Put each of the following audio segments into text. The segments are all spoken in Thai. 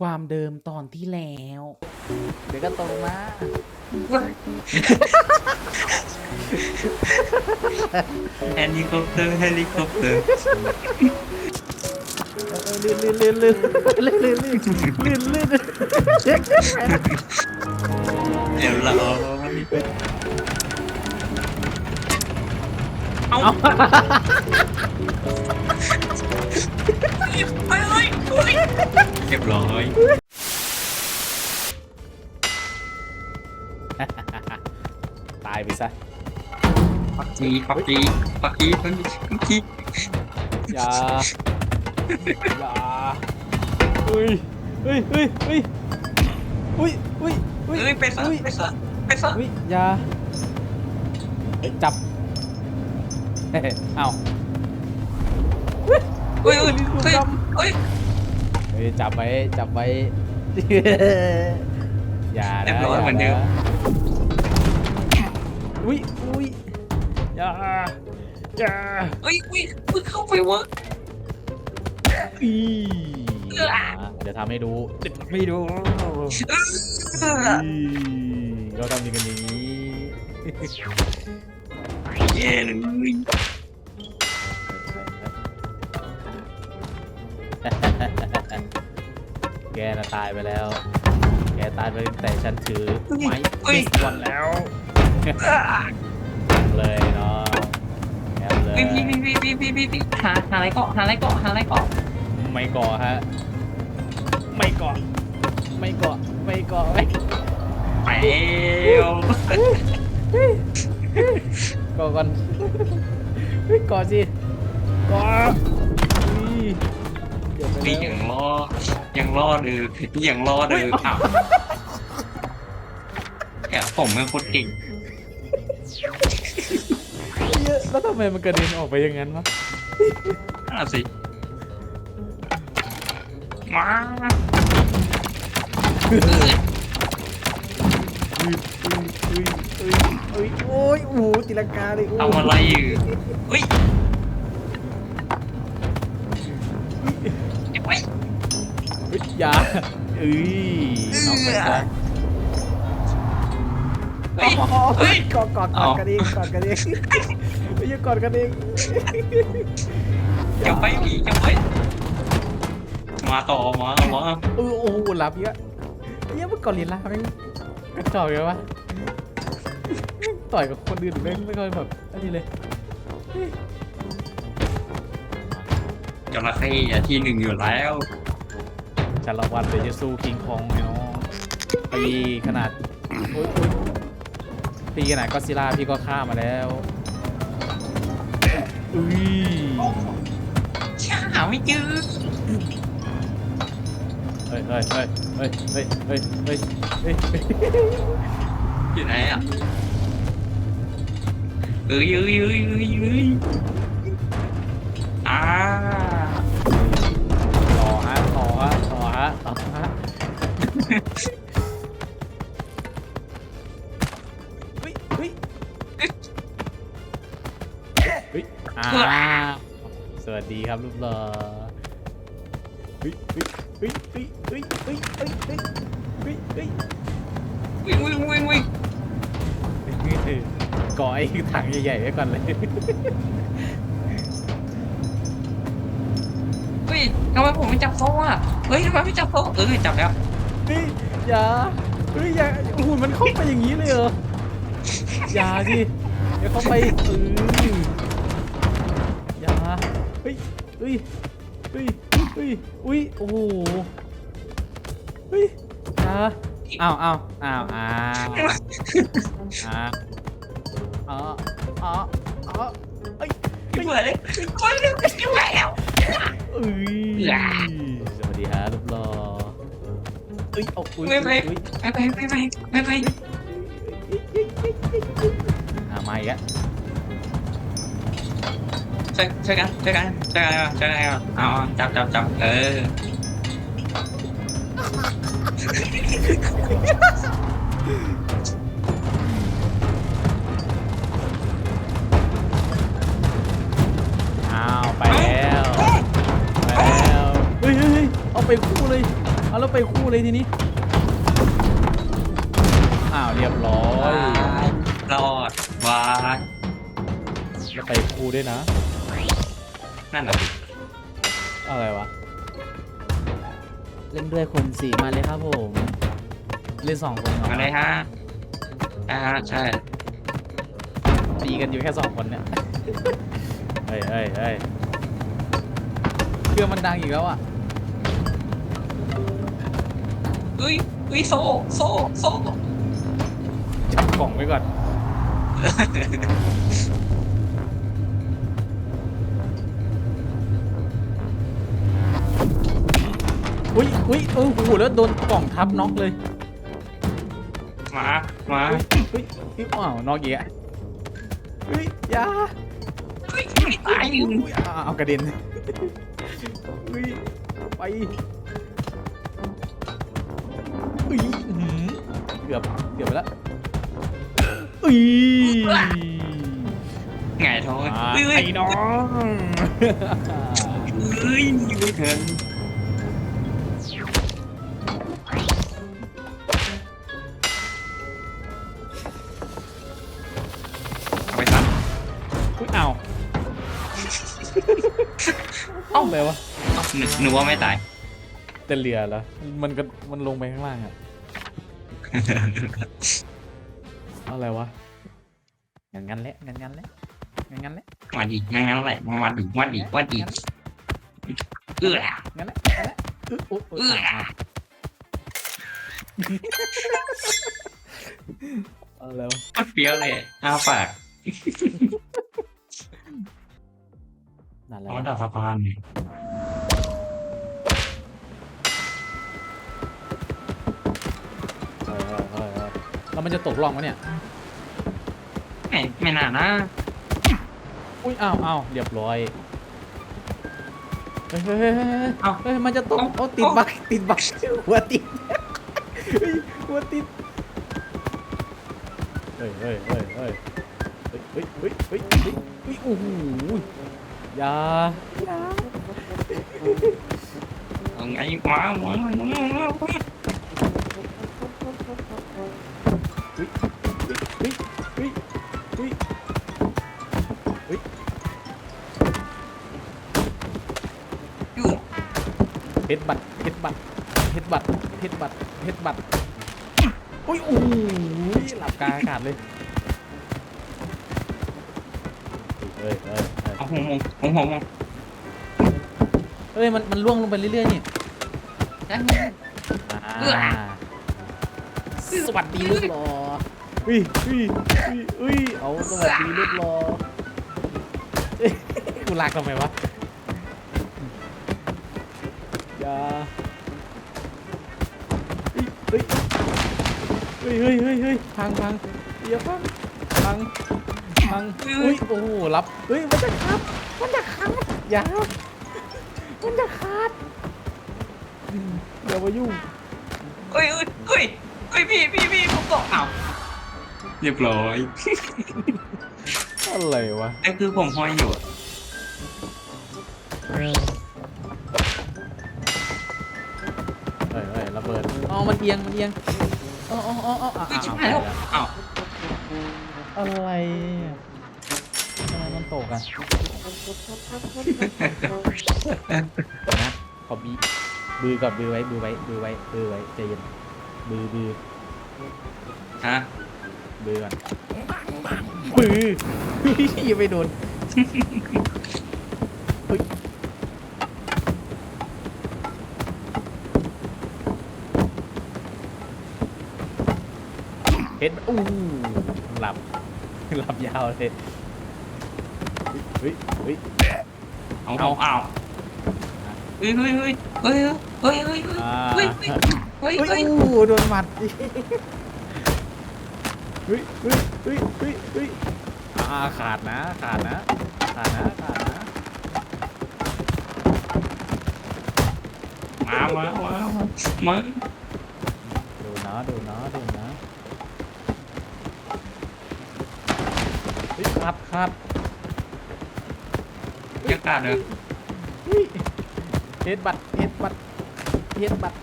ความเดิมตอนที่แล้ว เดี๋ยวก็ตรงมา เฮลิคอปเตอร์เฮลิคอปเตอร์เออลื่นลื่นลื่นลื่นลื่นลื่นลื่นลื่นลื่นเดี๋ยวเรา เอาไปเลยเรียบร้อยตายไปซะปักจีปักจีปักจีปักจีปักจีอย่าอย่าเฮ้ยเฮ้ยเฮ้ยเฮ้ยอุ้ยอุ้ยอุ้ยเอ้ยไปซะอุ้ยไปซะไปซะอุ้ยอย่าเอ้ยจับ เฮ้ยเอ้าเฮ้ยเฮ้ยเฮ้ยเฮ้ยเฮ้ยจับไว้จับไว้ อย่าเรียนะบร้อยเหมือนเดิมอุ้ยอุ้ยอย่าอย่าเฮ้ยเฮ้ยเพิ่งเข้าไปวะ อีเดี๋ยวทำให้ดูเดี๋ยวทำให้ดูอีเราทำยังกันอย่างนี้ เย้เลยแกน่ะตายไปแล้ว แกตายไปตั้งแต่ฉันถือไม้เฮ้ยเบสบอลแล้วเลยเนาะแอบเลยพี่พี่พี่พี่พี่พี่พี่หาหาอะไรเกาะหาอะไรเกาะหาอะไรเกาะไม่ก่อฮะ ไม่ก่อ ไม่ก่อ ไม่ก่อไม่ไปว ก่อก่อนเฮ้ยก่อสิก่ออุ้ยเกือบไปนี่แล้ยัว งรอยังรอเดือยังรอเดืออ้าวแกผมเป็นคนเก่งเยอะแล้วทำไมมันกระเด็นออกไปอย่างนั้นวะน่าสิมา อุ้ยอุ้ยอุ้ยอุ้ยโอ้ยโอ้โหตีลังกาเลยโอ้ทำอะไรอยู่เฮ้ยเก็บไว้เฮ้ยอย่าเอ้ยน้องไปซะ เฮ้ยเฮ้ย กอดกอดกอดกันเองกอดกันเองไม่ใช่กอดกันเองเก็บไว้พี่เก็บไว้มาต่อมามาเออโอ้โหหลับเยอะเยอะเมื่อก่อนเรียนลาแม่ง กระจอกเลยวะแม่งต่อยกับคนอื่นแม่งไม่ค่อยแบบอันนี้เลยจระเข้อะที่หนึ่งอยู่แล้วชาละวันเดี๋ยวจะสู้คิงคองไอ้น้องตีขนาดโอ๊ยโอ๊ยตีขนาดก็อดซิลล่าพี่ก็ฆ่ามาแล้วอุ้ยช่าหาไม่เจอ เฮ้ยเฮ้ยเฮ้ยเฮ้ยเฮ้ยเฮ้ยเฮ้ยเฮ้ยอยู่ไหนอะเอ้ยเอ้ยเอ้ยเอ้ยเอ้ยอ่าต่อฮะต่อฮะต่อฮะต่อฮะเฮ้ยเฮ้ยเฮ้ยอ่าสวัสดีครับลูกหล่อเฮ้ยเฮ้ย เฮ้ยเฮ้ยเฮ้ยเฮ้ยเฮ้ยเฮ้ยเฮ้ยเฮ้ยวิ่งวิ่งวิ่งวิ่งก่อไอ้ถังใหญ่ๆไว้ก่อนเลยเฮ้ยทำไมผมไม่จับโซ่อะเฮ้ยทำไมไม่จับโซ่เออจับแล้วนี่อย่าเฮ้ยอย่าหุ่นมันเข้าไปอย่างนี้เลยเหรออย่าดิเดี๋ยวเข้าไปเอออย่าเฮ้ยเฮ้ยเฮ้ย เฮ้ยอุ้ยโอ้โหเฮ้ยอย่าอ้าวอ้าวอ้าวอ้าวอ้าวอ๋ออ๋ออ๋อเอ้ยไม่ไหวเลยไม่ไหวแล้วไม่ไหวแล้วเอ้ยอย่าสวัสดีฮะรูปหล่อเอ้ยเอาอุ้ยไม่ไม่อุ้ยไปไปไปไปไปไปอ่ามาอีกแล้ว ช่วยช่วยกันช่วยกันช่วยกันช่วยกันเอาจับจับจับเอออ้าวไปแล้วไปแล้วเฮ้ยเฮ้ยเฮ้ยเอาไปคู่เลยเอาแล้วแล้วไปคู่เลยทีนี้อ้าวเรียบร้อยรอดวายแล้วไปคู่ด้วยนะ นั่นน่ะอะไรวะ เล่นด้วยคนสี่มาเลยครับผม เล่นสองคนเหรอมาเลยฮะอ่าใช่ตีกันอยู่แค่สองคนเนี่ย เฮ้ยเฮ้ยเฮ้ยเครื่องมันดังอีกแล้วอะเฮ้ยเฮ้ยโซ่โซ่โซ่จับกล่องไว้ก่อน อุ้ยอุ้ยโอ้โหแล้วโดนกล่องทับน็อกเลยมามาเฮ้ยเฮ้ยเฮ้ยอ้าวน็อกอีกอะเฮ้ยอยาเฮ้ยไม่ตายอยู่อุ้ยอ้าวเอากระเด็นเฮ้ยไปอุ้ยอื้อหือเกือบเกือบไปแล้วอุ้ยไงายท้องอ่าเฮ้ยเฮ้ไอ้ยน้องเฮ้ยไม่เถินเอา เอ้าเลยวะหนึกนึกว่าไม่ตาย แต่เหลือแล้วมันก็มันลงไปข้างล่างอะอะไรวะงั้นงั้นแหละงั้นงั้นแหละงั้นงั้นแหละมาดิงั้นงั้นแหละมามาดิมาดิมาดิเอื้องั้นแหละงั้นแหละอุ๊ยอุ๊ยอุ๊ยอ้าวอะไรวะมันเปรี้ยวเลยอ้าปาก นั่นแหละอ๋อดาบสะพานนี่เออเออเออเออแล้วมันจะตกล่องวะเนี่ย ไม่ไม่น่านะอุ้ยอ้าวอ้าวเรียบร้อยเฮ้ยเฮ้ยเฮ้ยเฮ้ยเฮ้ยเอ้าเฮ้ยมันจะตกโอ้ติดบักติดบักหัวติดเฮ้ยหัวติดเฮ้ยเฮ้ยเฮ้ยเฮ้ยเฮ้ยเฮ้ยเฮ้ยเฮ้ยเฮ้ยเฮ้ยโอ้โห อย่าอย่าเอาไงมามามามามาเฮ้ยเฮ้ยเฮ้ยเฮ้ยเฮ้ยอยู่เพชรบัตรเพชรบัตรเพชรบัตรเพชรบัตรเพชรบัตรอุ้ยโอ้โหหลับกลางอากาศเลยเฮ้ยเฮ้ย เฮ้ยเอาหัวมงหัวมงเฮ้ยมันมันล่วงลงไปเรื่อยๆนี่เอื้ออ่าสวัสดีลูกหล่อเฮ้ยเฮ้ยเฮ้ยเฮ้ยเอาสวัสดีลูกหลอเอ้ยกูลากทำไมวะอย่าเฮ้ยเฮ้ยเฮ้ยเฮ้ยเฮ้ยพังพังเดี๋ยวพังพัง พังอุ้ยโอ้โหรับเฮ้ยมันจะขาดมันจะขาดอย่ามันจะขาดอืมอย่ามายุ่งเฮ้ยเฮ้ยเฮ้ยเฮ้ยพี่พี่พี่ผมตกอ้าวเรียบร้อยอะไรวะแต่คือผมห้อยอยู่อะเฮ้ยเฮ้ยระเบิดอ๋อมันเอียงมันเอียงอ๋ออ๋ออ๋ออ๋ออะเฮ้ยอะชิบอะหายแล้วอ้าว อะไรอะทำไมมันตกอะนะขอบีบือก่อนบือไว้บือไว้บือไว้บือไว้ใจเย็นบือบือฮะบือก่อนบือยังไม่โดนเฮ้ย เห็นอู้หลับ หลับยาวเลย เฮ้ยเฮ้ยเอาเอาเอาเฮ้ยเฮ้ยเฮ้ยเฮ้ยเฮ้ยเฮ้ยเฮ้ยอ่าเฮ้ยเฮ้ยเฮ้ยเฮ้ยเฮ้ยอู้โดนหมัดเฮ้ยเฮ้ยเฮ้ยเฮ้ยเฮ้ยอ่าขาดนะ ขาดนะ ขาดนะ ขาดนะ มามามามา ดูนะ ดูนะ ดูนะ เฮ้ยขาดขาดยังกาดเลยเฮ้ยเฮ็ดบัตรเฮ็ดบัตรเฮ็ดบัตร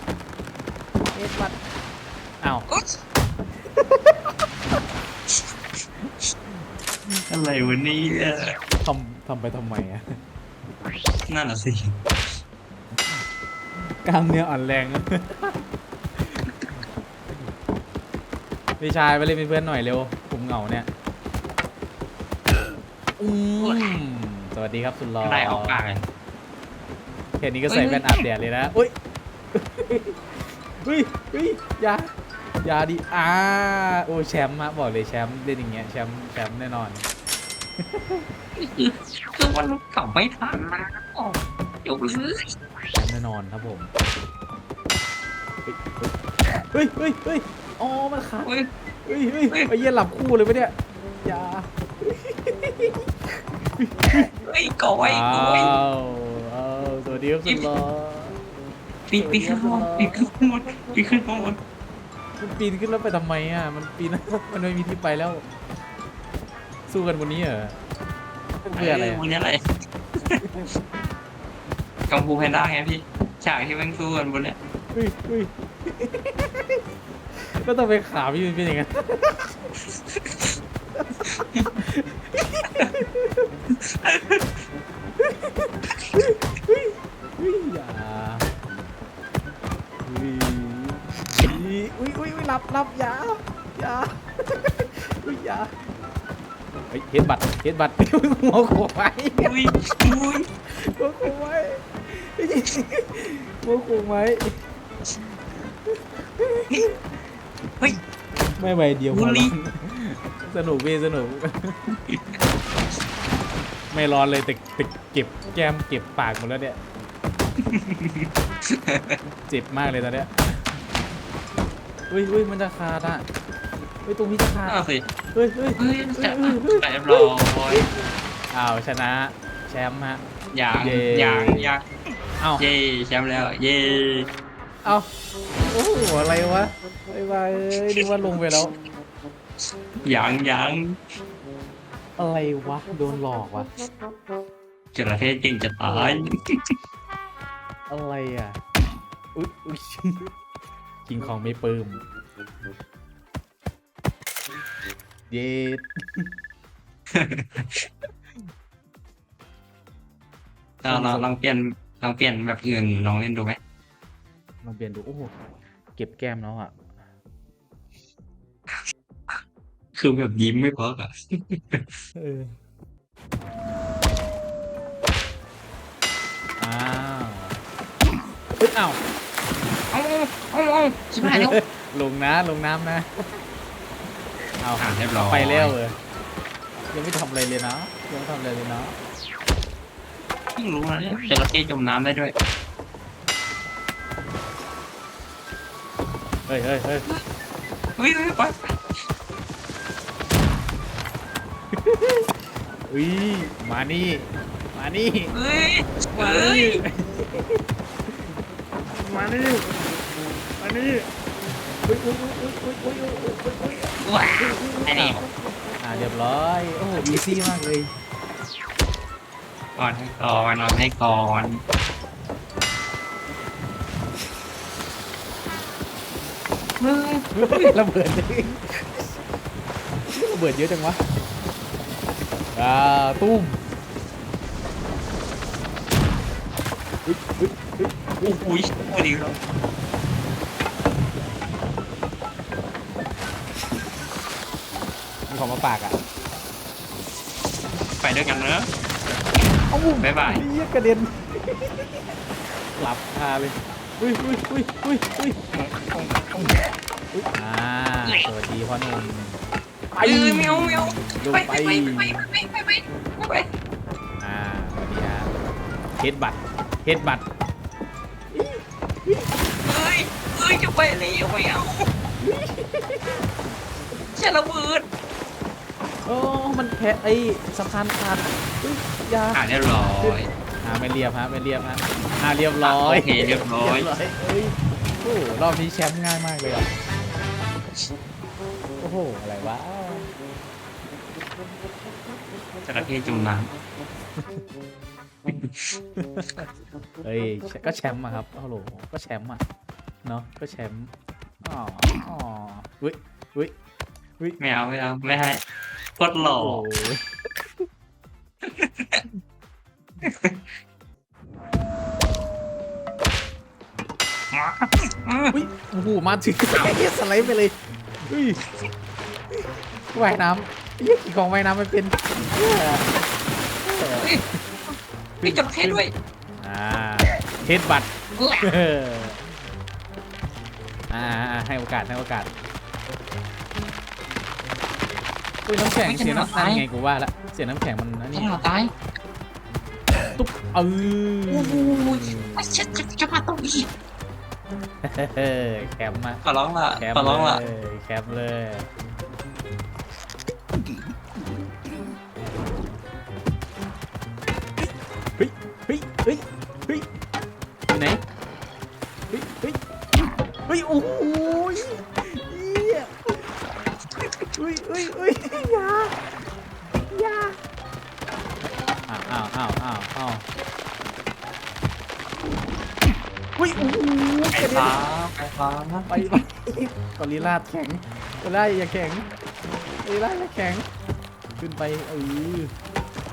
ฮ็ดบัตอ้าวอุ๊ยอะไรวะเนี่ยทำทำไปทำไมอะนั่นน่ะสิกล้ามเนื้ออ่อนแรงพี่ชายไปเล่นเป็นเพื่อนหน่อยเร็วผมเหงาเนี่ย อืมสวัสดีครับสุดหล่อได้ออกปากเลยแค่นี้ก็ใส่แว่นอาบแดดเลยนะอุ้ยอุ้ยอุ้ยอยาอยาดิอ่าโอ้ยแชมป์ฮะบอกเลยแชมป์เล่นอย่างเงี้ยแชมป์แชมป์แน่นอนคือมันกลับไม่ทันนะอ๋อเดี๋ยวเลยแชมป์แน่นอนครับผมเฮ้ยเฮ้ยเฮ้ยอ๋อมันขาดเฮ้ยเฮ้ยเฮ้ยไปเยี่ยหลับคู่เลยปะเนี่ยอย่า เฮ้ยก่อยอ้าก่อยวอ้าวสวัสดีครับสุดหล่อปีปีขึ้นข้างบนปีขึ้นข้างบนปีขึ้นข้างบนมันปีนขึ้นแล้วไปทำไมอะ มันปีน มันไม่มีที่ไปแล้ว สู้กันบนนี้เหรอเพื่ออะไรเอออะวันนี้อะไรกังฟูแพนด้าไงพี่ฉากที่แม่งสู้กันบนเนี่ยเฮ้ยเฮ้ยก็ต้องไปขาพี่มันเป็นอย่างนั้น เฮ้ยอย่าเฮ้ยอุ้ยอุ้ยอุ้ยรับรับอย่าอย่าอุ้ยอย่าเฮ้ยเฮ็ดบัตรเฮ็ดบัตรหัวโขกไว้อุ้ยอุ้ยหัวโขกไว้หัวโขกไว้เฮ้ยไม่ใบเดียวพบุรี สนุกพี่สนุก ไม่ร้อนเลยแต่แต่เก็บแก้มเก็บปากหมดแล้วเนี่ย เจ็บมากเลยตอนเนี้ยอุ้ยอุ้ยมันจะขาดอะเฮ้ยตรงนี้จะขาดเอาสิเฮ้ยเฮ้ยเฮ้ยเฮ้จะยเฮ้ยเฮ้ยเรียบร้อยอ้าวชนะแชมป์ฮะอย่างเย้อย่างอย่างเอ้าเย่แชมป์แล้ว เย่เอ้าโอ้โหอะไรวะไอ้บ้าเอ้ยนึกว่าลงไปแล้วอ ย่างอย่างอะไรวะ โดนหลอกวะ จระเข้จริงจะตายอะไรอะ อุ๊ยอุ๊ยคิงคองไม่ปลื้มเย็ดเราเราลองเปลี่ยนลองเปลี่ยนแบบอื่นลองเล่นดูไหมลองเปลี่ยนดู โอ้โห เก็บแก้มแล้วอะ คือแบบยิ้มไม่พออะเอออ้าวเอ้ยอ้าวเอาเอาเอาชิบหายแล้วลงนะลงน้ำนะ เอาอ่าเรียบร้อยไปแล้วเออยังไม่ทำอะไรเลยนะยังไม่ทำอะไรเลยนะเพิ่งรู้นะเนี่ยจระเข้จมน้ำได้ด้วย เฮ้ยเฮ้ยเฮ้ย เฮ้ยเฮ้ยไป อุ้ยมานี่ มานี่ เฮ้ยมาเฮ้ยนี่มานี่ มานี่อุ้ยอุ้ยอุ้ยอุ้ยอุ้ยอุ้ยอุ้ยอุ้ยอุ้ยว้าไอ้นี่อ่าเรียบร้อย โอ้โหอีซี่มากเลย ก่อนให้ก่อนนอนให้ก่อนเฮ้ยระเบิดเลยระเบิดเยอะจังวะ อ่าตุ้มโอ้โหโอ้ดีแล้วมีของมาปากอะไปด้วยกันเนอะ เอ้บ๊ายบาย เหี้ยกระเด็น หลับคาเลย อุ้ยอุ้ยอุ้ยอุ้ยอุ้ยอุ้ยอ่าสวัสดีพ่อหนุ่มไปเลยเมียวเมียวลงไปไปไปไปไปไปไปไป เฮดบัตเฮดบัตเฮ้ยเฮ้ยจะไปเลยไม่เอาจะระเบิดโอ้มันแพ้ไอ้สะพานขาดอุ้ยอยาอ่าเรียบร้อยอ่าไม่เรียบฮะไม่เรียบฮะอ่าเรียบร้อยโอเคเรียบร้อย เรียบร้อยเอ้ยโอ้โหรอบนี้แชมป์ง่ายมากเลยอะโอ้โหอะไรวะจระเข้จมน้ เฮ้ยก็แชมป์อะครับฮัลโหลก็แชมป์อะเนาะก็แชมป์อ๋ออ๋ออุ้ยอุ้ยอุ้ยไม่เอาไม่เอาไม่ให้โคตรหล่อโอ้ยอุ้ยโอ้โหมาถึงสไลด์ไปเลยอุ้ยว่ายน้ำไอ้เหี้ยขี่ของว่ายน้ำไม่เป็น เหี้ยพี่จบเทสด้วยอ่าเทสบัตรเอออ่าอ่าให้โอกาสให้โอกาสอุ้ยน้ำแข็งเสียน้ำนั่นไงกูว่าละเสียน้ำแข็งมันอันนี่นี้เราตายตุ๊บเอโอ้อโหไอ้เช็ดจะมาตรงนี้เฮ้ยแคมป์มาขอร้องละแคมขอป์ร้องเลละยแคมป์เลย ไฟกระเด็นฟ้าไฟฟ้าไปไปกอริลลาแข็งกอริลลาอย่าแข็งกอริลลาอย่าแข็ง ขึ้นไปเออ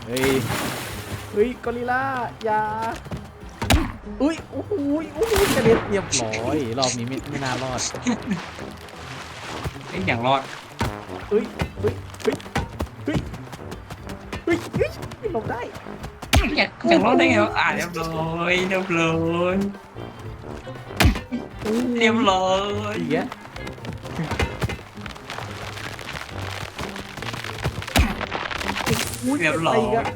เฮ้ย เฮ้ยกอริลลาอย่า อุ้ยโอ้โหโอ้โหกระเด็นเรียบร้อย รอบนี้ไม่ไม่น่ารอดไอ้ยอย่างรอดเฮ้ยเฮ้ยเฮ้ยเฮ้ยเฮ้ยเฮ้ยหลบได้ อย่างอย่างรอดได้ไงวะอ่าเรียบร้อยเรียบร้อยโอ้โห เรียบร้อยอีกแล้วอุ้ยเรียบร้อยไปอีกอะ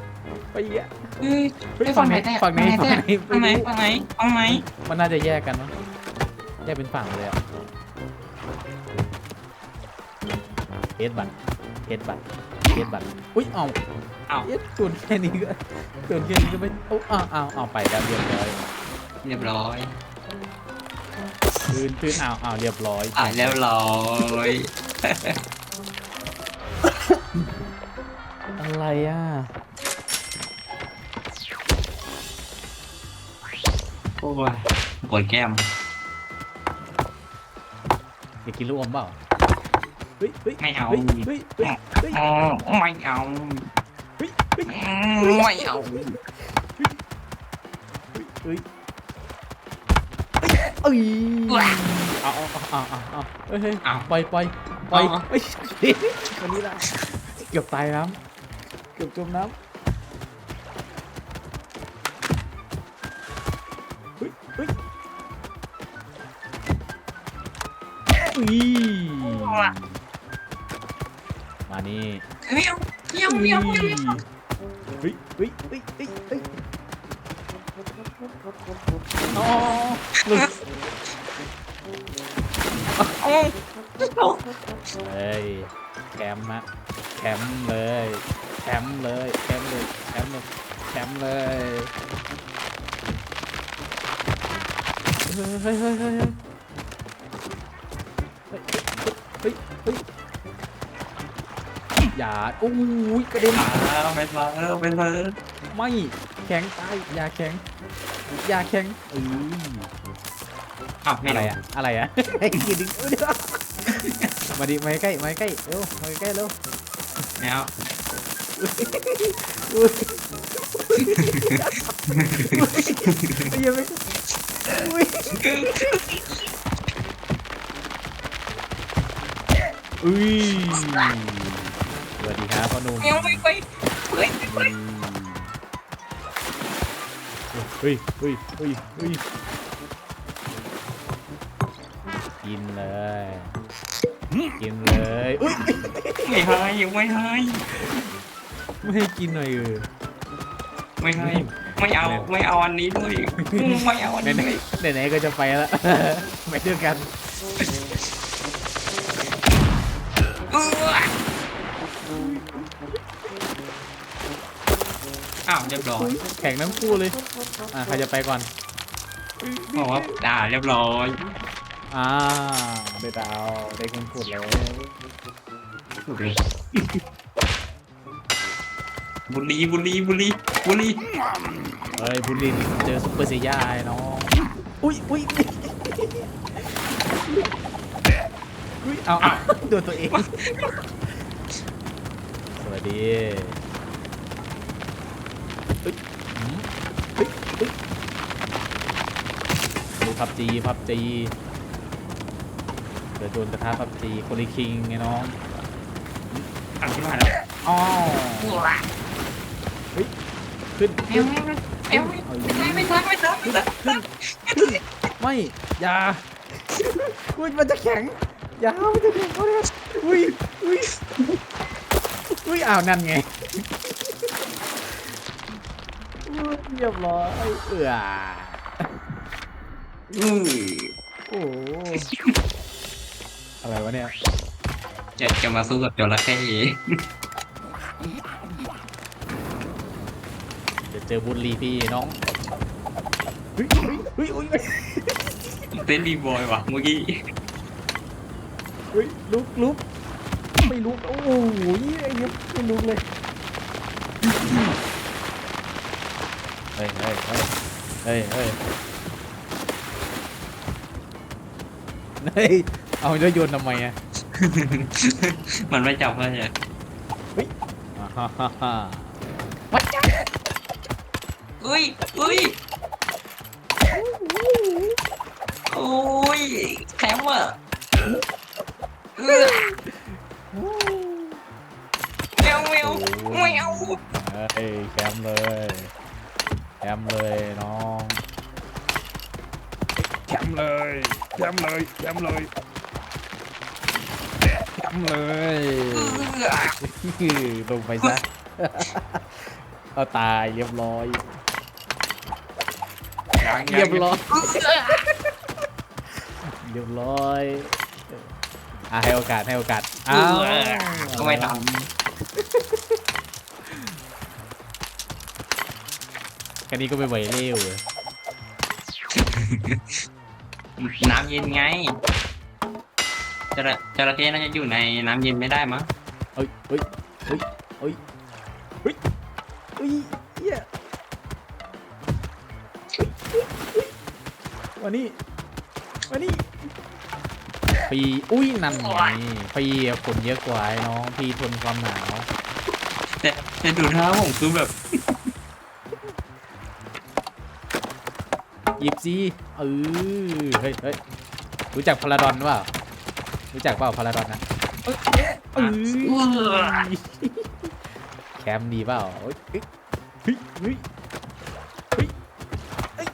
ไปอีกอะเฮ้ยเฮ้ยไปฝั่ฝั่งงไหไหนนแตกฝั่งไหนแตกฝั่งไหนฝั่งไหนฝั่งไหนฝั่งไหนมันน่าจะแยกกันมั้งแยกเป็นฝั่งเลยอะเฮดบัตเฮดบัตเฮดบัตอุ้ยเอาอ้าวเอ๊ะส่วนแค่นี้ก็ส่วนแค่นี้ก็ไม่โอ้อ้าวอ้าวอ้าวไปแล้วเรียบร้อยเรียบร้อย ตื่นตื่นอ้าวอ้าวเรียบร้อยอ่าเรียบร้อยอะไรอะโอ้ยปวดแก้มอยากกินลูกอมเปล่าเฮ้ยเฮ้ยไม่เอาเฮ้ยเฮ้ยเฮ้ยเฮ้ยอ๋อไม่เอาเฮ้ยเฮ้ยอืมไม่เอาเฮ้ยเฮ้ยเอ้ยเอาเอาเอาเอาเอาเฮ้ยเฮ้ยเอาปล่อยปล่อยปล่อยเอาเฮ้ยวันนี้ละเกือบตายน้ำเกือบจมน้ำเฮ้ยเฮ้ยอุ้ยมานี่ไม่เอาไม่เอาไม่เอาไม่เอาเฮ้ยเฮ้ยเฮ้ยเฮ้ยเฮ้ยอ๋อ เฮ้ยแคมป์ฮะแคมป์เลยแคมป์เลยแคมป์เลยแคมป์เลยแคมป์เลยเฮ้ยเฮ้ยเฮ้ยเฮ้ยเฮ้ยเฮ้ยอย่าโอ้ยกระเด็นไม่พอเออไม่พอไม่แข็งตายอย่าแข็ง ย่าแข็งเอออ้าวไม่อะไรได้อะอะไรอะไอ้กินดิเออเดี๋ยวมาดิมาใกล้มาใกล้เร็วมาใกล้เร็วไม่เอาอุ้ยยังไม่อุ้ยอุ้ยสวัสดีครับพ่อหนุ่ม ไม่เอาไม่ไปเฮ้ยไม่ไป ฮ้ยเฮ้ยเฮ้ยเฮ้ยกินเลย กินเลยอุ้ยไม่ให้ไม่ให้ไม่ให้กินหน่อยเออไม่ให้ไม่เอาไม่เอาอันนี้ด้วยไม่เอาอันไหนนี้ไหนด้วยไหนๆก็จะไปแล้วไปด้วยกัน อ้าวเรียบร้อยแข่งทั้งคู่เลยอ่าใครจะไปก่อนบอกว่าด่าเรียบร้อยอ่าได้ดาวได้คนพูดแล้วบุรีบุรีบุรีบุรีเฮ้ยบุลินเจอซุปเปอร์เซียาไอ้น้องอุ้ยอุ้ยเอาเอาโดนตัวเองสวัสดี เฮ้ยหืมเฮ้ยเฮ้ยดูพับจีพับจีเดี๋ยวโดนกระทะพับจีโคลิคิงไงน้องอันที่มาแล้วอ้าวเฮ้ยขึ้นเอ้ยเอ้ยไม่ไม่ทันไม่ทันไม่ทันไม่อย่าอุ้ยมันจะแข็งอย่ามันจะแข็งเขาเลยอุ้ยอุ้ยอุ้ยอ้าวนั่นไง เรียบร้อยเอืออือโอ้โหอะไรวะเนี่ยจะจะมาสู้กับจระเข้เดี๋ยวเจอบุญรีพี่น้องเฮ้ยเฮ้ยเฮ้ยเต้นดีบอยว่ะเมื่อกี้เฮ้ยลุกลุกไม่ลุกโอ้โหไอ้เนี่ยไม่ลุกเลย เฮ้ยเฮ้ยเฮ้ยเฮ้ยเฮ้ยเฮ้ยเอาแล้วโยนทำไมอะมันไม่จับเลยอะอ่าฮ่าฮ่าฮ่าวัดจ้าอุ้ยอุ้ยโอ้ยแคมป์อะเออแมวแมวแมวเฮ้ยแคมป์เลยแค มป์เลยน้องแคมป์เลยแคมป์เลยแคมป์เลยแคมป์เลยเออลงไปซะเอาตายเรียบร้อยยังเรียบร้อยเออเรียบร้อยอะให้โอกาสให้โอกาสอ้าวก็ไม่ท แค่นี้ก็ไม่ไหวเร็วเลยำน้ำเย็นไงจระจระเข้น่าจะอยู่ในน้ำเย็นไม่ได้มั้งเฮ้ยเฮ้ยเฮ้ยเฮ้ยเฮ้ยเฮ้ยเฮียวันนี้วันนี้ปีอุ้ยนั่นไงปีอะฝนเยอะกว่าไอ้น้องพี่ทนความหนาวแต่แต่ดูท่าผมคือแบบ หยิบซีเออเฮ้ยเฮ้ยรู้จักพาราดอนเปล่ารู้จักเปล่าพาราดอนนะเออแคมป์ดีเปล่าเฮ้ยเฮ้ยเฮ้ยเฮ้ยเฮ้ย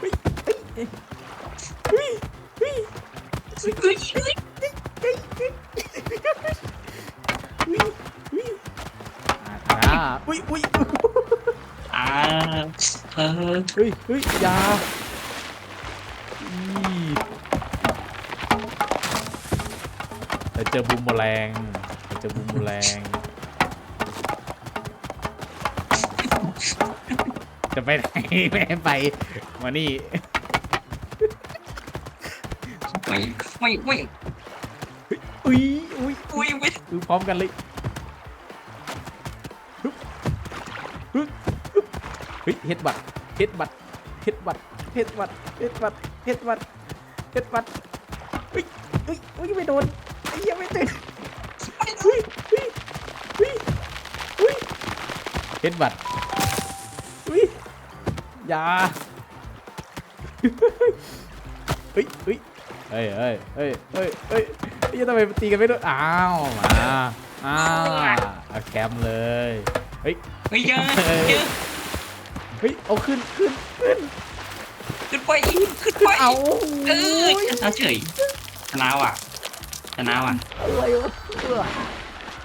เฮ้ยเฮ้ยเฮ้ยเฮ้ยอุ้ยอุ้ย เออเฮ้ยเฮ้ยอยาอีแต่เจอบูมแมลงแต่เจอบูมแมลง จะไปไหนไม่ให้ไป มานี่ ไม่ไม่ไม่อุ้ยอุ้ยอุ้ยไม่ คือพร้อมกันเลย เฮ็ดบัตรเฮ็ดบัตรเฮ็ดบัตรเฮ็ดบัตรเฮ็ดบัตรเฮ็ดบัตรเฮ็ดบัตรอุ้ยอุ้ยอุ้ไม่โดนไอ้เหี้ยไม่ติดอุ้ยอุ้ยอุ้ยอุ้ยเฮ็ดบัตรอุ้ยอย่าเฮ้ยเฮ้ยเฮ้ยเฮ้ยเฮ้ยเฮ้ยังทำไมตีกันไม่โดนอ้าวมาอ้าวแคมเลยเฮ้ยเฮ้ยเยอะ เฮ้ยเอาขึ้นขึ้นขึ้นขึ้นไปขึ้นไปเอาเออชนะเฉยชนะว่ะชนะว่ะอะไรวะเออ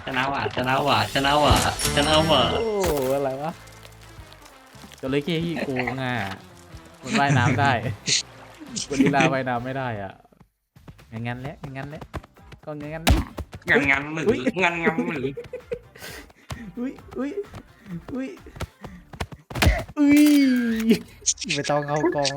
ชนะว่ะชนะว่ะชนะว่ะชนะว่ะโอ้อะไรวะจระเข้ขี้โกงอะมันว่ายน้ำได้กอริลลาว่ายน้ำไม่ได้อะอย่างงั้นแหละอย่างงั้นแหละก็อย่างงั้นแหละงันงันหรืองันงันหรืออุ้ยอุ้ยอุ้ย อุ้ยไม่ต้องเข้ากอง